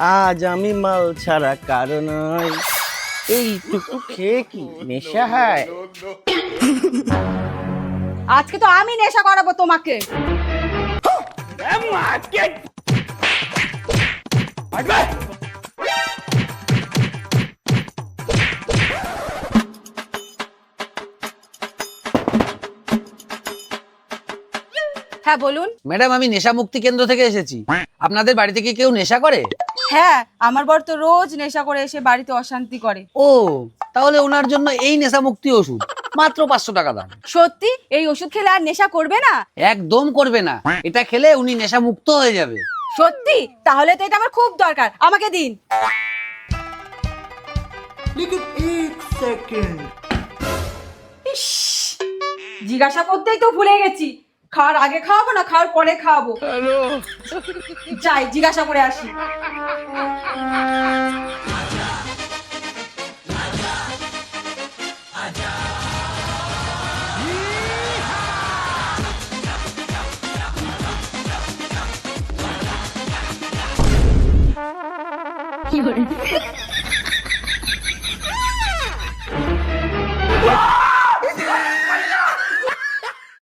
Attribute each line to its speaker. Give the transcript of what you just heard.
Speaker 1: আজ আমি মাল ছাড়া কারণ এইটুকু খেয়ে কি নেশা হয়?
Speaker 2: আজকে তো আমি নেশা করাবো তোমাকে। হ্যাঁ বলুন।
Speaker 3: ম্যাডাম আমি নেশা মুক্তি কেন্দ্র থেকে এসেছি। আপনাদের বাড়ি থেকে কেউ নেশা করে?
Speaker 2: হ্যাঁ আমার বর তো রোজ নেশা করে এসে বাড়িতে অশান্তি করে।
Speaker 3: ও তাহলে ওনার জন্য এই নেশা মুক্তি ওষুধ মাত্র পাঁচশো টাকা দাম।
Speaker 2: সত্যি? এই ওষুধ খেলে আর নেশা করবে না?
Speaker 3: একদম করবে না। এটা খেলে উনি নেশা মুক্ত হয়ে যাবে।
Speaker 2: সত্যি? তাহলে তো এটা আমার খুব দরকার। আমাকে দিন। ইস, জিজ্ঞাসা করতেই তো ভুলে গেছি। খাওয়ার আগে খাওয়াবো না খাওয়ার পরে খাওয়াবো? যাই জিজ্ঞাসা করে আসি।